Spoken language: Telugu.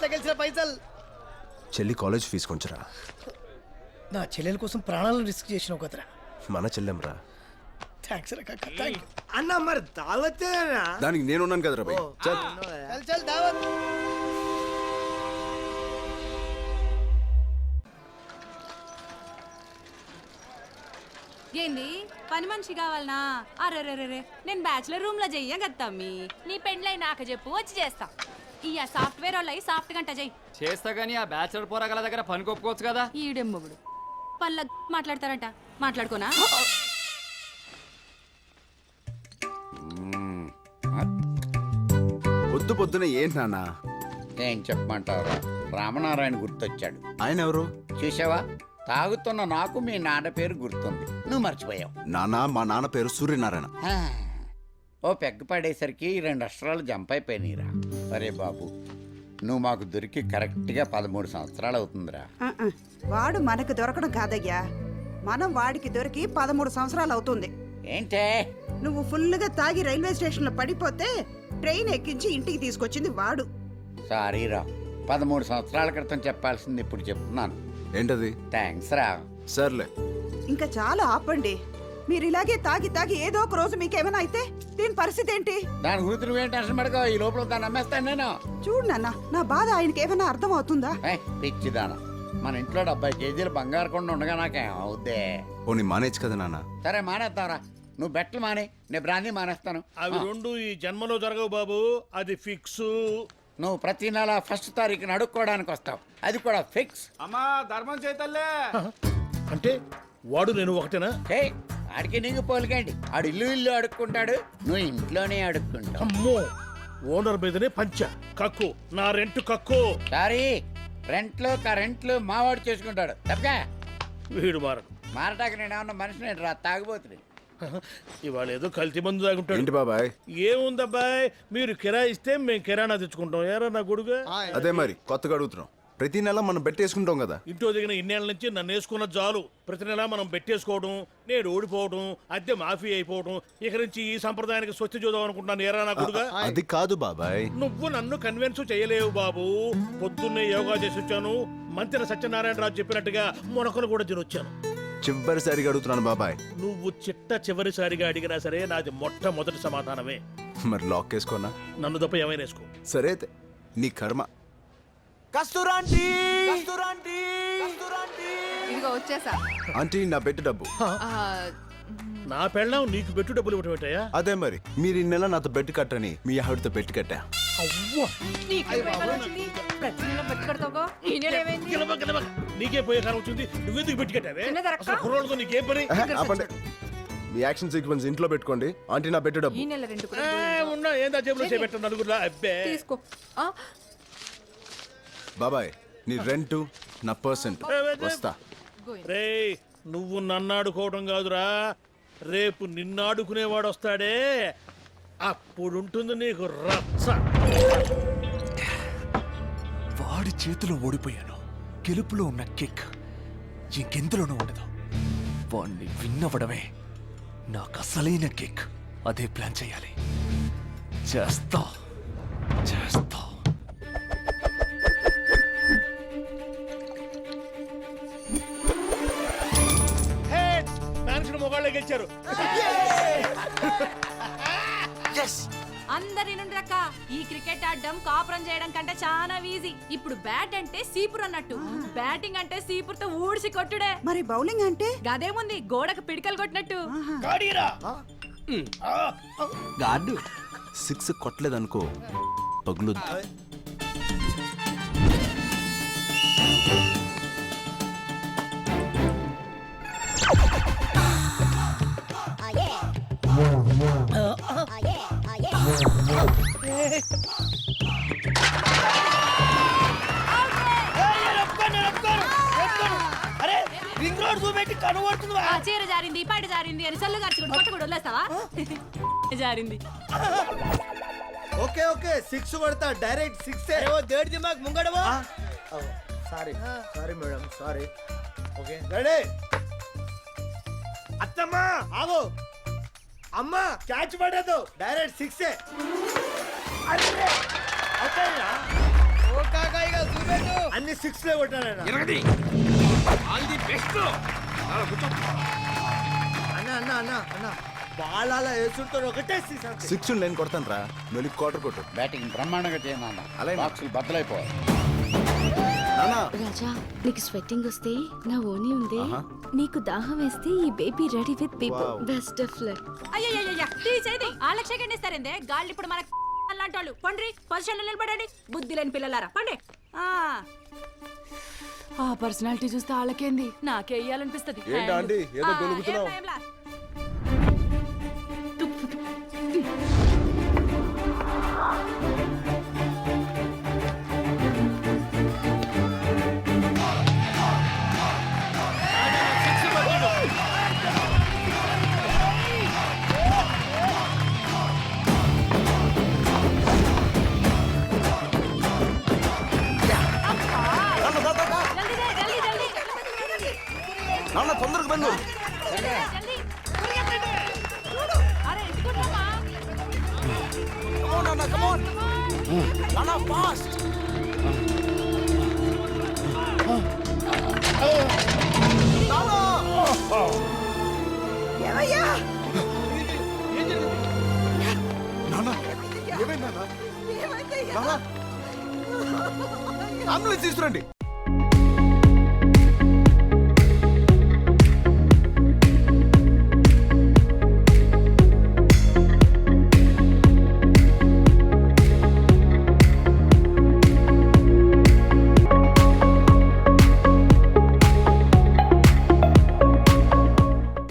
బెట్ల గెలిచిన పైసలు? చెల్లి కాలేజ్ ఫీజు కొంచెరా. నా చెల్లెల కోసం ప్రాణాలను రిస్క్ చేసినావు కదరా మన చెల్లెంరా థ్యాంక్స్ రా కాక థ్యాంక్ అన్న మరి దావత్తేనా దానికి నేనున్నాను కదరా భయ్ చల్. చల్ చల్ దావత్. ఏంది? పని మనిషి కావాలనా? అరే నేను బ్యాచులర్ రూమ్లో చెయ్య గత్తమ్మి నీ పెండ్లై నాకు చెప్పు వచ్చి చేస్తా. ఇయ్య సాఫ్ట్వేర్ వాళ్ళు సాఫ్ట్ గంట చెయ్యి చేస్తా గానీ ఆ బ్యాచులర్ పోరగాల దగ్గర పని కొప్పుకోవచ్చు కదా? ఈడెమ్మగుడు పళ్ళ మాట్లాడతారంట. మాట్లాడుకోనా? పొద్దు పొద్దున ఏంటి నాన్న? ఏం చెప్పమంటారా రామనారాయణ గుర్తొచ్చాడు. ఆయన ఎవరు? చూసావా? తాగుతున్న నాకు మీ నాన్న పేరు గుర్తుంది. నువ్వు మర్చిపోయావు. నాన్న మా నాన్న పేరు సూర్యనారాయణ. ఓ పెగ్గ పడేసరికి ఈ రెండు అక్షరాలు జంప్ అయిపోయినాయిరా. అరే బాబు నువ్వు మాకు దొరికి కరెక్ట్గా పదమూడు సంవత్సరాలు అవుతుందిరా. ఆ, ఆ. వాడు మనకు దొరకడం కాదయ్యా. మనం వాడికి దొరికి పదమూడు సంవత్సరాలు అవుతుంది. ఏంటే? నువ్వు ఫుల్గా తాగి రైల్వే స్టేషన్లో పడిపోతే ట్రైన్ ఎక్కించి ఇంటికి తీసుకొచ్చింది వాడు. సారీరా పదమూడు సంవత్సరాల క్రితం చెప్పాల్సింది ఇప్పుడు చెప్తున్నాను. ఏంటది? థ్యాంక్స్ రా. సర్లే. ఇంకా చాలా ఆపండి. మీరు ఇలాగే తాగి తాగి ఏదో ఒక రోజు మీకేమైనా అయితే దీని పరిస్థితి ఏంటి? దాని గురించి నువ్వేం టెన్షన్ పడకో. ఈ లోపల దాన్ని నమ్మేస్తాను నేను. చూడు నాన్న నా బాధ ఆయనకి ఏమైనా అర్థం అవుతుందా పిచ్చిదాన మన ఇంట్లో డెబ్బై కేజీలు బంగారు కొండ ఉండగా నాకేం అవుద్దే? పోనీ మానేచ్చు కదా నాన్న. సరే మానేద్దాంరా నువ్వు బెట్టలు మానే నేను బ్రాందీ మానేస్తాను. అవి రెండు ఈ జన్మలో జరగవు బాబు. అది ఫిక్స్. నువ్వు ప్రతి నెల ఫస్ట్ తారీఖున అడుక్కోవడానికి వస్తావు. అది కూడా ఫిక్స్. అమ్మా ధర్మం చేతల్లే. అంటే వాడు నేను ఒకటేనా? హే ఆడికి నీకు పోలికండి ఆడు ఇల్లు ఇల్లు అడుక్కుంటాడు నువ్వు ఇంట్లోనే అడుక్కుంటావు. అమ్మో ఓనర్ మీదనే పంచ. కక్కు నా రెంట్ కక్కు. సారీ రెంట్లు కరెంట్లు మావాడు చేసుకుంటాడు. తప్పగా వీడు మారడు. మారటానికి నేను ఏమన్నా మనిషిని రా తాగుబోతుంది ఇవాళ ఏదో కల్తీ మందు తాగుంటాడు. ఏంటి బాబాయ్? ఏముందబ్బాయ్? మీరు కిరాయి ఇస్తే మేము కిరాణా తెచ్చుకుంటాం. ఏరా నా కొడుకు అదే మరి కొత్తగా అడుగుతున్నాం. ప్రతి నెల మనం బెట్టేసుకుంటాం కదా. ఇంట్లో దిగిన ఇన్నేళ్ళ నుంచి నన్ను వేసుకున్న జాలు. ప్రతి నెల మనం పెట్టేసుకోవడం నేను ఓడిపోవడం అద్దె మాఫీ అయిపోవడం ఇక నుంచి ఈ సంప్రదాయానికి స్వస్తి చూద్దాం అనుకుంటున్నాను. ఏరా నా కొడుగా? అది కాదు బాబాయ్. నువ్వు నన్ను కన్విన్స్ చేయలేవు బాబు. పొద్దున్నే యోగా చేసి వచ్చాను. మంత్రి సత్యనారాయణరాజు చెప్పినట్టుగా మొనకలు కూడా తినొచ్చాను. చివరిసారిగా అడుగుతున్నాను బాబాయ్. నువ్వు చిట్ట చివరిసారిగా అడిగినా సరే నాది మొట్టమొదటి సమాధానమే. మరి లాక్ వేసుకోనా? నన్ను తప్ప ఏమైనా వేసుకో. సరే నీ కర్మ. ఇదిగో వచ్చేసా. ఆంటీ నా బెట్టు డబ్బు. నా పెళ్ళం నీకు పెట్టు డబ్బులు ఇవ్వటం ఏంటయ్యా అదే మరి మీరు ఈ నెల నాతో బెట్టు కట్టని మీ ఆవిడతో పెట్టి కట్టా. గిలమ. నీకే పోయే కాలం వచ్చింది. నువ్వెందుకు పెట్టి కట్టావే? అసలు కుర్రోళ్ళతో నీకేం పని? ఆహా, ఆపండి. మీ యాక్షన్ సీక్వెన్స్ ఇంట్లో పెట్టుకోండి. ఆంటీ నా బెట్టు డబ్బు. నెల రెండు ఏ, ఉన్నా ఏందా జేబులో చేపెట్టాను నలుగురులా? అబ్బే. తీసుకో. ఆ, బాబాయ్ నీ రెంట్ నా పర్సెంట్. వస్తా. రేయ్ నువ్వు నన్ను ఆడుకోవడం కాదురా. రేపు నిన్ను ఆడుకునేవాడు వస్తాడే. అప్పుడుంటుంది నీకు రచ్చ. వాడి చేతిలో ఓడిపోయాను. గెలుపులో ఉన్న కిక్ ఇంకెందులోనూ ఉండదు. వాణ్ణి విన్నవడమే నాకు అసలైన కిక్. అదే ప్లాన్ చేయాలి. చేస్తా. చేస్తా. గెలిచారు అందరి నుండి రక్క ఈ క్రికెట్ ఆడడం కాపురం చేయడం కంటే చాలా ఈజీ ఇప్పుడు బ్యాట్ అంటే సీపురు అన్నట్టు. బ్యాటింగ్ అంటే సీపురుతో ఊడిసి కొట్టుడే. మరి బౌలింగ్ అంటే? గదేముంది గోడకు పిడికలు కొట్టినట్టు. గాడు సిక్స్ కొట్టలేదనుకో పగులు రింగ్ రోడ్ చూపెట్టి కనుగొడుతుంది ఆ చీర జారింది పైట జారింది అని సల్లు గార్చుకుని కొట్ట కూడా వదిలేస్తావా? జారింది. Okay okay. సిక్స్ కొడతా. Direct six. ఓ దేడి దిమాగ్ ముంగడవా? Sorry sorry madam sorry. Okay. Ready? అత్తమ్మా! ఆగో. అమ్మా క్యాచ్ పడదు. డైరెక్ట్ సిక్స్ అన్ని సిక్స్లో కొట్టాను అన్న అన్న అన్న అన్న. బాల్ అలా ఒకటే సిక్స్ నేను కొడతాను రా మెలిక్ క్వార్టర్ కొట్టు. బ్యాటింగ్ బ్రహ్మాండంగా చేయను అలా బాక్సులు బద్దలైపోవాలి రాజా నీకు స్వెట్టింగ్ వస్తే నా ఓని ఉంది. నీకు దాహం వేస్తే ఈ baby ready with people. Best of luck. అయ్యయ్యయ్య తీసేది వాళ్ళకి సెకండ్ ఇస్తారందే గాళ్ళు ఇప్పుడు మనకు అలాంటి వాళ్ళు పండ్రి పొజిషన్ నిలబడండి. బుద్ధి లేని పిల్లలారా. పండి. ఆ. ఆ పర్సనాలిటీ చూస్తే వాళ్ళకేంది నాకే ఇయ్యాలనిపిస్తుంది. ఏంటా ఏదో గొలుగుతున్నావ్? ఫాస్ట్ ఏమయ్యా? ఏమైంది అంబులెన్స్ తీసుకురండి.